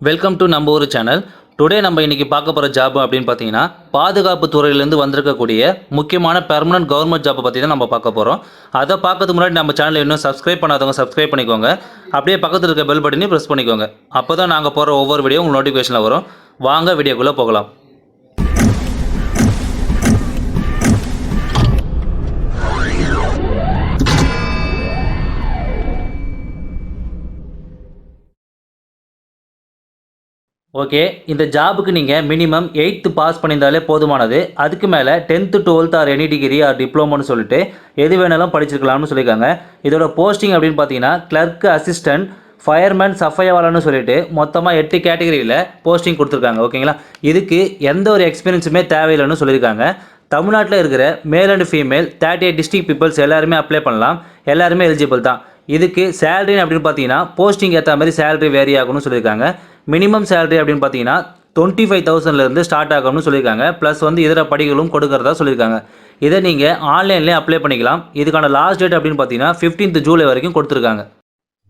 Welcome to நம்ம ஊர் channel today நம்ம இன்றைக்கி பார்க்க போகிற ஜாப் அப்படின்னு பார்த்தீங்கன்னா பாதுகாப்பு துறையிலேருந்து வந்திருக்கக்கூடிய முக்கியமான பெர்மனன்ட் கவர்மெண்ட் ஜாப்பை பற்றி தான் நம்ம பார்க்க போகிறோம் அதை பார்க்கறதுக்கு முன்னாடி நம்ம சேனலை இன்னும் சப்ஸ்கிரைப் பண்ணாதவங்க சப்ஸ்கிரைப் பண்ணிக்கோங்க. அப்படியே பக்கத்தில் இருக்க பெல் பட்டனையும் ப்ரெஸ் பண்ணிக்கோங்க. அப்போ தான் நாங்கள் போகிற ஒவ்வொரு வீடியோ உங்களுக்கு நோட்டிஃபிகேஷனில் வரும். வாங்க வீடியோக்குள்ளே போகலாம். ஓகே இந்த ஜாபுக்கு நீங்கள் மினிமம் எயித்து பாஸ் பண்ணியிருந்தாலே போதுமானது. அதுக்கு மேலே tenth twelfth or any degree or டிப்ளமோன்னு சொல்லிட்டு எது வேணாலும் படிச்சிருக்கலாம்னு சொல்லியிருக்காங்க. இதோட போஸ்டிங் அப்படின்னு பார்த்தீங்கன்னா கிளர்க் அசிஸ்டன்ட் ஃபயர்மேன் சஃபையாவாலன்னு சொல்லிட்டு மொத்தமாக எட்டு கேட்டகரியில் போஸ்டிங் கொடுத்துருக்காங்க. ஓகேங்களா இதுக்கு எந்த ஒரு எக்ஸ்பீரியன்ஸுமே தேவையில்லைன்னு சொல்லியிருக்காங்க. தமிழ்நாட்டில் இருக்கிற male and female thirty eight district peoples எல்லாருமே அப்ளை பண்ணலாம். எல்லாருமே எலிஜிபிள் தான். இதுக்கு சேலரின்னு அப்படின்னு பார்த்தீங்கன்னா போஸ்டிங் ஏற்ற மாதிரி சேலரி வேரி ஆகும்னு சொல்லியிருக்காங்க. மினிமம் சேலரி அப்படின்னு பார்த்தீங்கன்னா டுவெண்ட்டி ஃபைவ் தௌசண்ட்லேருந்து ஸ்டார்ட் ஆகும்னு சொல்லியிருக்காங்க. ப்ளஸ் வந்து இதர படிகளும் கொடுக்கறதா சொல்லியிருக்காங்க. இதை நீங்கள் ஆன்லைன்லேயே அப்ளை பண்ணிக்கலாம். இதுக்கான லாஸ்ட் டேட் அப்படின்னு பார்த்தீங்கன்னா 15th ஜூலை வரைக்கும் கொடுத்துருக்காங்க.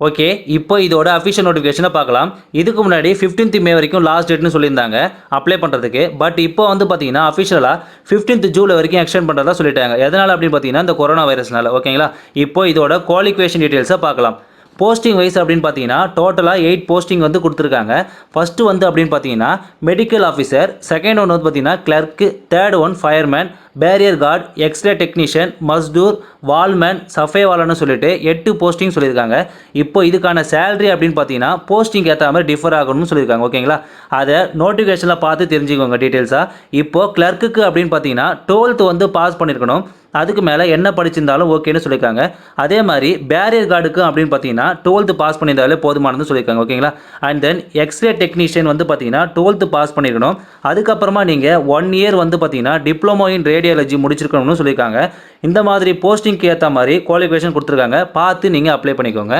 ஓகே இப்போ இதோட அஃபிஷியல் நோட்டிஃபிகேஷனை பார்க்கலாம். இதுக்கு முன்னாடி 15th மே வரைக்கும் லாஸ்ட் டேட்னு சொல்லியிருந்தாங்க. அப்ளை பண்ணுறதுக்கு பட் இப்போ வந்து பார்த்தீங்கன்னா அஃபிஷியலாக 15th ஜூலை வரைக்கும் எக்ஸ்டெண்ட் பண்ணுறதா சொல்லிட்டாங்க. எதனால் அப்படின்னு பார்த்தீங்கன்னா இந்த கொரோனா வைரஸ்னால ஓகேங்களா இப்போ இதோட குவாலிஃபிகேஷன் டீட்டெயில்ஸை பார்க்கலாம். போஸ்டிங் வைஸ் அப்படின்னு பார்த்தீங்கன்னா டோட்டலாக எயிட் போஸ்டிங் வந்து கொடுத்துருக்காங்க. ஃபஸ்ட்டு வந்து அப்படின்னு பார்த்தீங்கன்னா மெடிக்கல் ஆஃபீஸர் செகண்ட் ஒன் வந்து பார்த்தீங்கன்னா clerk third one fireman barrier guard X ray technician Mazdoor வால்மேன் சஃபேவாலன்னு சொல்லிட்டு எட்டு போஸ்டிங் சொல்லியிருக்காங்க. இப்போ இதுக்கான சேலரி அப்படின்னு பார்த்தீங்கன்னா போஸ்டிங் ஏற்ற மாதிரி டிஃபர் ஆகணும்னு சொல்லியிருக்காங்க. ஓகேங்களா அதை நோட்டிஃபிகேஷனில் பார்த்து தெரிஞ்சுக்கோங்க டீட்டெயில்ஸாக இப்போ கிளர்க்குக்கு அப்படின்னு பார்த்தீங்கன்னா டுவெல்த் வந்து பாஸ் பண்ணியிருக்கணும் அதுக்கு மேலே என்ன படிச்சிருந்தாலும் ஓகேன்னு சொல்லியிருக்காங்க. அதே மாதிரி பேரியர் கார்டுக்கு அப்படின்னு பார்த்தீங்கன்னா டுவெல்த்து பாஸ் பண்ணியிருந்தாலே போதுமானதுன்னு சொல்லியிருக்காங்க ஓகேங்களா? அண்ட் தென் எக்ஸ்ரே டெக்னீஷியன் வந்து பார்த்தீங்கன்னா டுவெல்த்து பாஸ் பண்ணியிருக்கணும். அதுக்கப்புறமா நீங்கள் ஒன் இயர் வந்து பார்த்தீங்கன்னா டிப்ளமோ இன் ரேடியாலஜி முடிச்சிருக்கணும்னு சொல்லியிருக்காங்க. இந்த மாதிரி போஸ்டிங்க்கு ஏற்ற மாதிரி குவாலிஃபிகேஷன் கொடுத்துருக்காங்க. பார்த்து நீங்கள் அப்ளை பண்ணிக்கோங்க.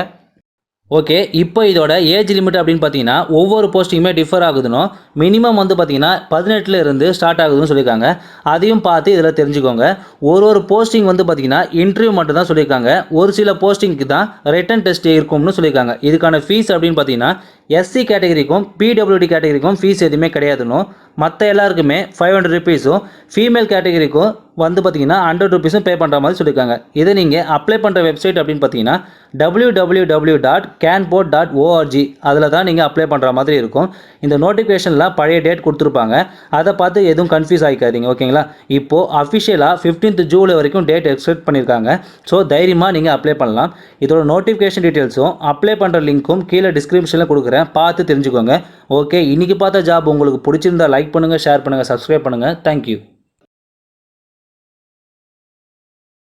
ஓகே இப்போ இதோட ஏஜ் லிமிட் அப்படின்னு பார்த்தீங்கன்னா ஒவ்வொரு போஸ்ட்டிங்குமே டிஃபர் ஆகுதுன்னு மினிமம் வந்து பார்த்தீங்கன்னா பதினெட்டுல இருந்து ஸ்டார்ட் ஆகுதுன்னு சொல்லியிருக்காங்க. அதையும் பார்த்து இதில் தெரிஞ்சுக்கோங்க. ஒரு ஒரு போஸ்டிங் வந்து பார்த்தீங்கன்னா இன்டர்வியூ மட்டும் தான் சொல்லியிருக்காங்க. ஒரு சில போஸ்டிங்க்கு தான் ரிட்டன் டெஸ்ட் இருக்கும்னு சொல்லியிருக்காங்க. இதுக்கான ஃபீஸ் அப்படின்னு பார்த்தீங்கன்னா எஸ்சி கேட்டகரிக்கும் பிடபிள்யூடி கேட்டகரிக்கும் ஃபீஸ் எதுவுமே கிடையாதுன்னு மற்ற எல்லாருக்குமே ஃபைவ் ஹண்ட்ரட் ருபீஸும் ஃபீமேல் கேட்டகரிக்கும் வந்து பார்த்தீங்கன்னா ஹண்ட்ரட் ருபீஸும் பே பண்ணுற மாதிரி சொல்லியிருக்காங்க இதை நீங்கள் அப்ளை பண்ணுற வெப்சைட் அப்படின்னு பார்த்தீங்கன்னா டபிள்யூ டபிள்யூ டபிள்யூ டாட் கேன்போர்ட் டாட் ஓஆர்ஜி அதில் தான் நீங்கள் அப்ளை பண்ணுற மாதிரி இருக்கும். இந்த நோட்டிஃபிகேஷனில் பழைய டேட் கொடுத்துருப்பாங்க. அதை பார்த்து எதுவும் கன்ஃபியூஸ் ஆகிக்காதீங்க ஓகேங்களா? இப்போது அஃபிஷியலாக 15th ஜூலை வரைக்கும் டேட் எக்ஸ்பெக்ட் பண்ணியிருக்காங்க ஸோ தைரியமாக நீங்கள் அப்ளை பண்ணலாம். இதோட நோட்டிஃபிகேஷன் டீட்டெயில்ஸும் அப்ளை பண்ணுற லிங்க்கும் கீழே டிஸ்கிரிப்ஷனில் கொடுக்குறேன் பார்த்து தெரிஞ்சுக்கோங்க. ஓகே இன்றைக்கி பார்த்த ஜாப் உங்களுக்கு பிடிச்சிருந்தா லைக் பண்ணுங்கள் ஷேர் பண்ணுங்கள் சப்ஸ்கிரைப் பண்ணுங்கள் தேங்க்யூ